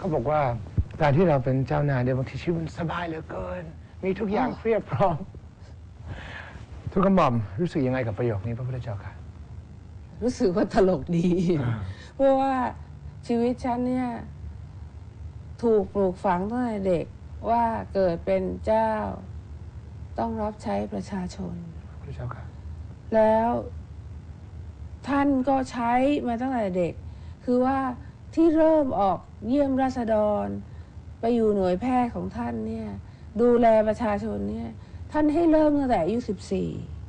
เขาบอกว่าการที่เราเป็นเจ้านายเนี่ยบางทีชีวิตมันสบายเหลือเกิน มีทุกอย่างเพียบพร้อม ทุกกระหม่อมรู้สึกยังไงกับประโยคนี้พระพุทธเจ้าค่ะ รู้สึกว่าตลกดี เพราะว่าชีวิตฉันเนี่ย ถูกปลูกฝังตั้งแต่เด็กว่าเกิดเป็นเจ้า ต้องรับใช้ประชาชน พระพุทธเจ้าค่ะ แล้วท่านก็ใช้มาตั้งแต่เด็ก คือว่า ที่เริ่มออกเยี่ยมราษฎร ไปอยู่หน่วยแพทย์ของท่านเนี่ยดูแลประชาชนเนี่ยท่านให้เริ่มตั้งแต่อายุสิบสี่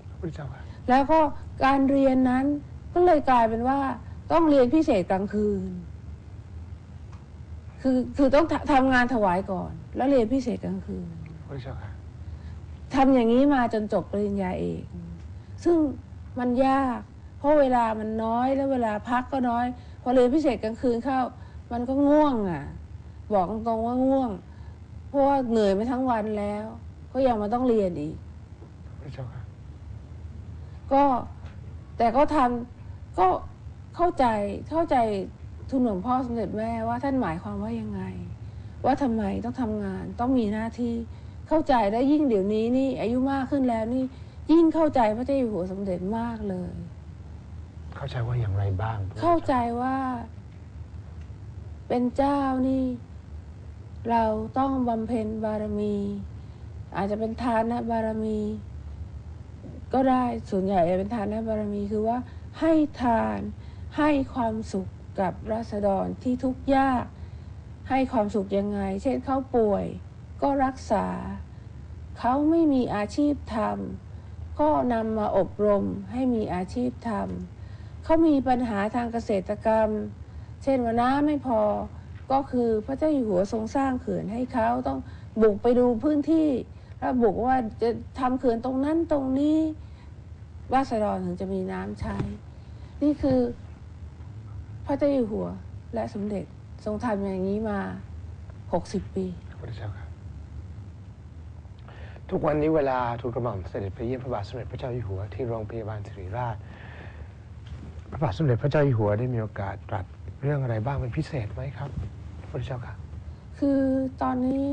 พระพุทธเจ้าค่ะแล้วก็การเรียนนั้นก็เลยกลายเป็นว่าต้องเรียนพิเศษกลางคืน คือคือต้องททำงานถวายก่อน แล้วเรียนพิเศษกลางคืนพระพุทธเจ้าค่ะทำอย่างนี้มาจนจบปริญญาเอกซึ่งมันยาก เพราะเวลามันน้อยแล้วเวลาพักก็น้อย พอเรียนพิเศษกลางคืนเข้า มันก็ง่วงอะ บอกตรงๆว่าง่วง เพราะว่าเหนื่อยมาทั้งวันแล้ว ก็ยังมาต้องเรียนอีกพระพุทธเจ้าค่ะก็แต่ก็ทำก็เข้าใจเข้าใจทุนหลวงพ่อสมเด็จแม่ว่าท่านหมายความว่ายังไง ว่าทำไมต้องทำงานต้องมีหน้าที่เข้าใจและยิ่งเดี๋ยวนี้นี่อายุมากขึ้นแล้วนี่ยิ่งเข้าใจพระเจ้าอยู่หัวสมเด็จมากเลย เข้าใจว่าอย่างไรบ้าง เข้าใจว่า เป็นเจ้านี่ เราต้องบำเพ็ญบารมี อาจจะเป็นทานะบารมี ก็ได้ส่วนใหญ่จะเป็นทานนะบารมีคือว่า ให้ทานให้ความสุขกับราษฎรที่ทุกข์ยาก ให้ความสุขยังไง เช่นเขาป่วย ก็รักษา เขาไม่มีอาชีพทำก็นำมาอบรมให้มีอาชีพทำ เขามีปัญหาทางเกษตรกรรม เช่นว่าน้ำไม่พอ ก็คือพระเจ้าอยู่หัวทรงสร้างเขื่อนให้เขาต้องบุกไปดูพื้นที่ แล้วบุกว่าจะทำเขื่อนตรงนั้นตรงนี้ราษฎรถึงจะมีน้ำใช้ นี่คือพระเจ้าอยู่หัวและสมเด็จทรงทำอย่างนี้มา 60 ปีพระพุทธเจ้าค่ะทุกวันนี้เวลาทูลกระหม่อมเสด็จไปเยี่ยมพระบาทสมเด็จพระเจ้าอยู่หัวที่โรงพยาบาลศิริราช พระบาทสมเด็จพระเจ้าอยู่หัวได้มีโอกาสตรัสเรื่องอะไรบ้างเป็นพิเศษไหมครับพระพุทธเจ้าค่ะ คือตอนนี้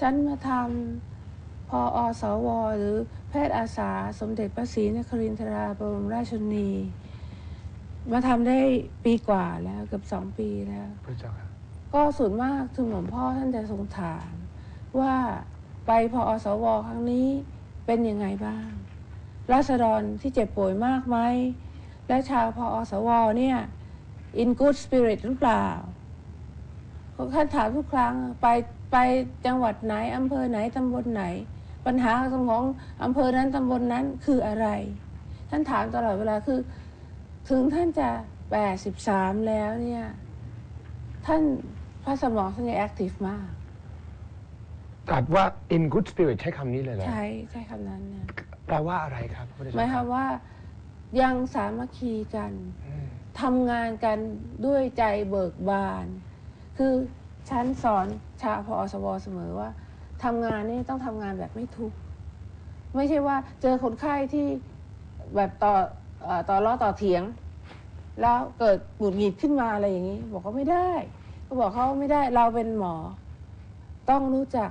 ฉันมาทำพออสว หรือแพทย์อาสาสมเด็จพระศรีนครินทราบรมราชชนนีมาทำได้ปีกว่าแล้วเกือบสองปีแล้วพระพุทธเจ้าค่ะก็ส่วนมากทุนหลวงพ่อท่านจะทรงถาม ว่าไปพออสว ครั้งนี้เป็นยังไงบ้างราษฎรที่เจ็บป่วยมากไหม และชาวพออสวเนี่ย in good spirit หรือเปล่าท่านถามทุกครั้งไปไปจังหวัดไหนอำเภอไหนตำบลไหน ปัญหาของอำเภอนั้นตำบลนั้นคืออะไร ท่านถามตลอดเวลาคือ ถึงท่านจะแปดสิบสามแล้วเนี่ย ท่านพระสมองท่านยังแอคทีฟมากตรัสว่า in good spirit ใช้คำนี้เลยเหรอใช่ใช่คำนั้นเนี่ยแปลว่าอะไรครับพระพุทธหเจ้ามายคค่ะวามว่า ยังสามัคคีกันอืมทำงานกันด้วยใจเบิกบาน คือฉันสอนชาวพอสวเสมอว่าทำงานนี่ต้องทำงานแบบไม่ทุกข์ไม่ใช่ว่าเจอคนไข้ที่แบบต่อเอ่อต่อล้อต่อเถียง แล้วเกิดหงุดหงิดขึ้นมาอะไรอย่างนี้ บอกเขาไม่ได้ ก็บอกเขาไม่ได้เราเป็นหมอ ต้องรู้จัก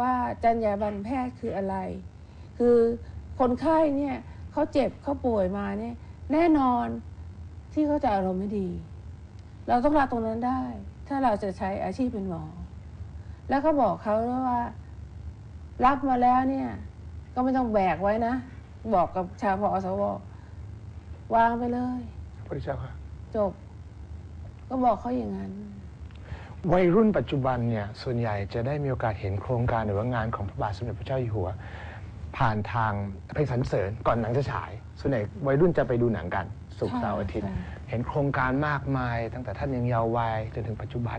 ว่าจรรยาบรรณแพทย์คืออะไร คือคนไข้เนี่ย เขาเจ็บเขาป่วยมาเนี่ย แน่นอนที่เขาจะอารมณ์ไม่ดี เราต้องรับตรงนั้นได้ ถ้าเราจะใช้อาชีพเป็นหมอ แล้วก็บอกเขาด้วยว่า รับมาแล้วเนี่ย ก็ไม่ต้องแบกไว้นะ บอกกับชาวพอสววางไปเลยพระพุทธเจ้าค่ะ จบ ก็บอกเขาอย่างนั้นวัยรุ่นปัจจุบันเนี่ยส่วนใหญ่จะได้มีโอกาสเห็นโครงการหรือว่างานของพระบาทสมเด็จพระเจ้าอยู่หัว ผ่านทางเพลงสรรเสริญก่อนหนังจะฉาย ส่วนใหญ่วัยรุ่นจะไปดูหนังกันศุกร์ใช่เสาร์อาทิตย์ใช่เห็นโครงการมากมาย ตั้งแต่ท่านยังเยาว์วัยจนถึงปัจจุบัน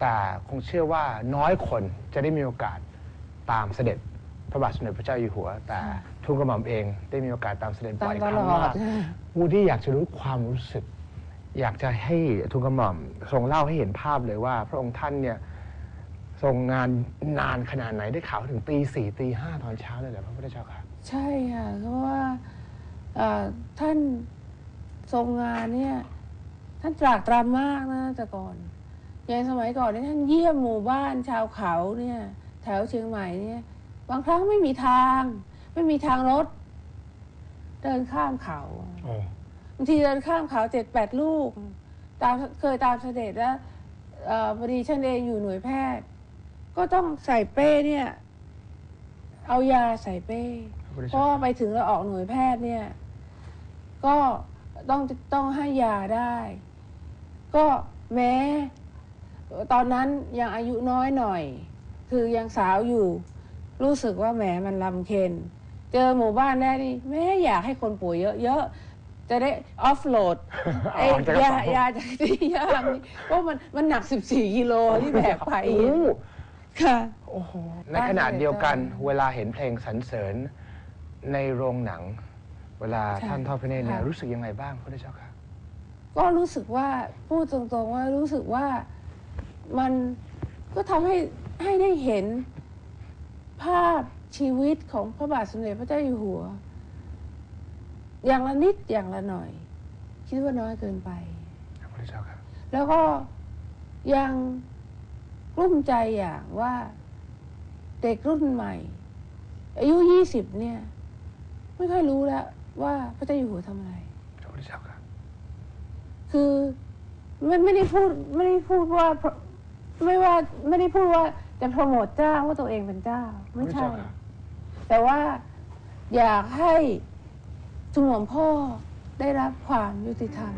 แต่คงเชื่อว่าน้อยคนจะได้มีโอกาสตามเสด็จพระบาทสมเด็จพระเจ้าอยู่หัว แต่ทุนกระหม่อมเองได้มีโอกาสตามเสด็จตาบ่มอยตครั้ลงอมาดกวูดดี้อยากจะรู้ความรู้สึก อยากจะให้ทุนกระหม่อมทรงเล่าให้เห็นภาพเลยว่า พระองค์ท่านเนี่ย ทรงงานนานขนาดไหนได้ข่าวถึงตีสี่ตีห้าตอนเช้าเลยเหรอพระพุทธเจ้าค่ะ ใช่ค่ะเพราะว่าเอ่อท่านทรงงานเนี่ยท่านตรากตรำมากนะแต่ก่อนอย่างสมัยก่อนเนี่ยท่านเยี่ยมหมู่บ้านชาวเขาเนี่ยแถวเชียงใหม่เนี่ยบางครั้งไม่มีทาง ไม่มีทางรถ เดินข้ามเขาโอ้บางทีเดินข้ามเขาเจ็ดแปดลูก ตามเคยตามเสด็จแล้วเอ่อพอดีฉันเองอยู่หน่วยแพทย์ ก็ต้องใส่เป้เนี่ย เอายาใส่เป้พระพุทธเพเจ้าราะว่าไปถึงเราออกหน่วยแพทย์เนี่ย ก็ต้องต้องให้ยาได้ ก็แม้ ตอนนั้นยังอายุน้อยหน่อย คือยังสาวอยู่ รู้สึกว่าแหมมันลำเค็นเจอหมู่บ้านแรกนี่แม่อยากให้คนป่วยเยอะๆ จะได้ออฟโหลดเอาไอ้ออกจากกระยาเป๋ายาจากที่ย่างนี่เพราะมันมันหนักสิบสี่กิโลที่แบกไปโอ้ ค่ะ โอ้โหในขณะเดียวกันเวลาเห็นเพลงสรรเสริญในโรงหนัง เวลาใช่ท่านทอดพระเนตรเนี่ยค่ะ รู้สึกยังไงบ้างพระพุทธเจ้าค่ะก็รู้สึกว่าพูดตรงๆว่ารู้สึกว่ามันก็ทำให้ให้ได้เห็นภาพชีวิตของพระบาทสมเด็จพระเจ้าอยู่หัว อย่างละนิดอย่างละหน่อย คิดว่าน้อยเกินไป พระพุทธเจ้าค่ะแล้วก็ยังก ลุ้มใจอย่างว่าเด็กรุ่นใหม่ อายุยี่สิบเนี่ย ไม่ค่อยรู้แล้วว่าพระเจ้าอยู่หัวทำอะไรพระพุทธเจ้าค่ะคือไม่ไม่ได้พูดไม่ได้พูดว่าไม่ว่าไม่ได้พูดว่าจะโปรโมทเจ้าว่าตัวเองเป็นเจ้า ไม่ใช่พระพุทธเจ้าค่ะแต่ว่าอยากให้ทุนหลวงพ่อได้รับความยุติธรรม